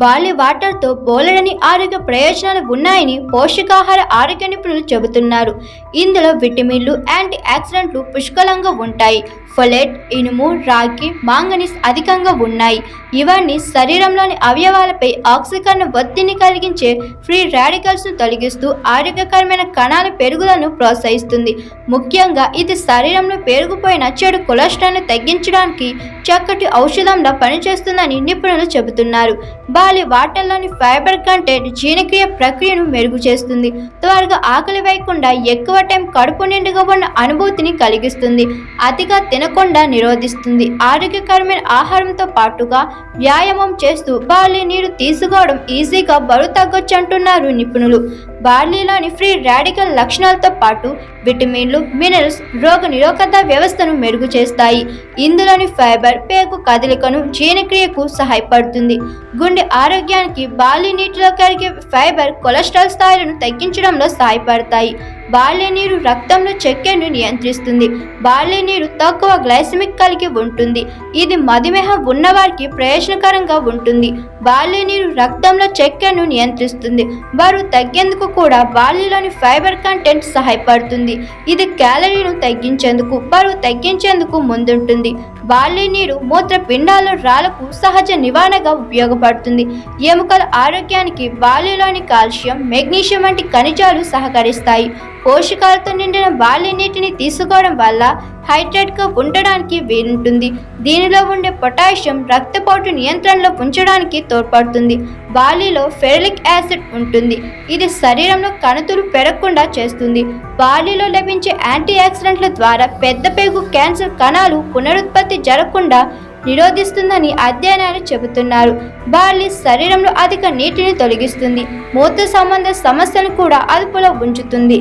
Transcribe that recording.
Barley వాటర్తో బోలెడని ఆరోగ్య ప్రయోజనాలు ఉన్నాయని పోషకాహార ఆరోగ్య నిపుణులు చెబుతున్నారు. ఇందులో విటమిన్లు యాంటీ ఆక్సిడెంట్లు పుష్కలంగా ఉంటాయి. ఫొలెట్ ఇనుము రాగి మాంగనీస్ అధికంగా ఉన్నాయి. ఇవన్నీ శరీరంలోని అవయవాలపై ఆక్సీకరణ ఒత్తిడిని కలిగించే ఫ్రీ రాడికల్స్ను తొలగిస్తూ ఆరోగ్యకరమైన కణాల పెరుగుదలను ప్రోత్సహిస్తుంది. ముఖ్యంగా ఇది శరీరంలో పెరిగిపోయిన చెడు కొలెస్ట్రాల్ను తగ్గించడానికి చక్కటి ఔషధంలా పనిచేస్తుందని నిపుణులు చెబుతున్నారు. బాలి వాటర్లోని ఫైబర్ కంటెంట్ జీర్ణక్రియ ప్రక్రియను మెరుగు చేస్తుంది. త్వరగా ఆకలి వేయకుండా ఎక్కువ టైం కడుపు నిండుగా ఉన్న అనుభూతిని కలిగిస్తుంది. అతిగా తినకుండా నిరోధిస్తుంది. ఆరోగ్యకరమైన ఆహారంతో పాటుగా వ్యాయామం చేస్తూ బాలి నీరు తీసుకోవడం ఈజీగా బరువు తగ్గొచ్చు అంటున్నారు నిపుణులు. బార్లీలోని ఫ్రీ రాడికల్ లక్షణాలతో పాటు విటమిన్లు మినరల్స్ రోగ నిరోధక వ్యవస్థను మెరుగు చేస్తాయి. ఇందులోని ఫైబర్ పేగు కదలికను జీర్ణక్రియకు సహాయపడుతుంది. గుండె ఆరోగ్యానికి బార్లీ నీటిలో కరిగే ఫైబర్ కొలెస్ట్రాల్ స్థాయిలను తగ్గించడంలో సహాయపడతాయి. బార్లీ నీరు రక్తంలో చక్కెరను నియంత్రిస్తుంది. బార్లీ నీరు తక్కువ గ్లైసమిక్ కలిగి ఉంటుంది. ఇది మధుమేహం ఉన్నవారికి ప్రయోజనకరంగా ఉంటుంది. బార్లీ నీరు రక్తంలో చక్కెరను నియంత్రిస్తుంది. బరువు తగ్గేందుకు కూడా బాల్యలోని ఫైబర్ కంటెంట్ సహాయపడుతుంది. ఇది క్యాలరీను తగ్గించేందుకు బరువు తగ్గించేందుకు ముందుంటుంది. బార్లీ నీరు మూత్రపిండాల రాళ్ళకు సహజ నివారణగా ఉపయోగపడుతుంది. ఎముకల ఆరోగ్యానికి బాల్యలోని కాల్షియం మెగ్నీషియం వంటి ఖనిజాలు సహకరిస్తాయి. పోషకాలతో నిండిన బార్లీ నీటిని తీసుకోవడం వల్ల హైడ్రేట్గా ఉండడానికి వీలుంటుంది. దీనిలో ఉండే పొటాషియం రక్తపోటు నియంత్రణలో ఉంచడానికి తోడ్పడుతుంది. బార్లీలో ఫెరలిక్ యాసిడ్ ఉంటుంది. ఇది శరీరంలో కణుతులు పెరగకుండా చేస్తుంది. బార్లీలో లభించే యాంటీ ఆక్సిడెంట్ల ద్వారా పెద్ద పేగు క్యాన్సర్ కణాలు పునరుత్పత్తి జరగకుండా నిరోధిస్తుందని అధ్యయనాలు చెబుతున్నారు. బార్లీ శరీరంలో అధిక నీటిని తొలగిస్తుంది. మూత్ర సంబంధ సమస్యను కూడా అదుపులో ఉంచుతుంది.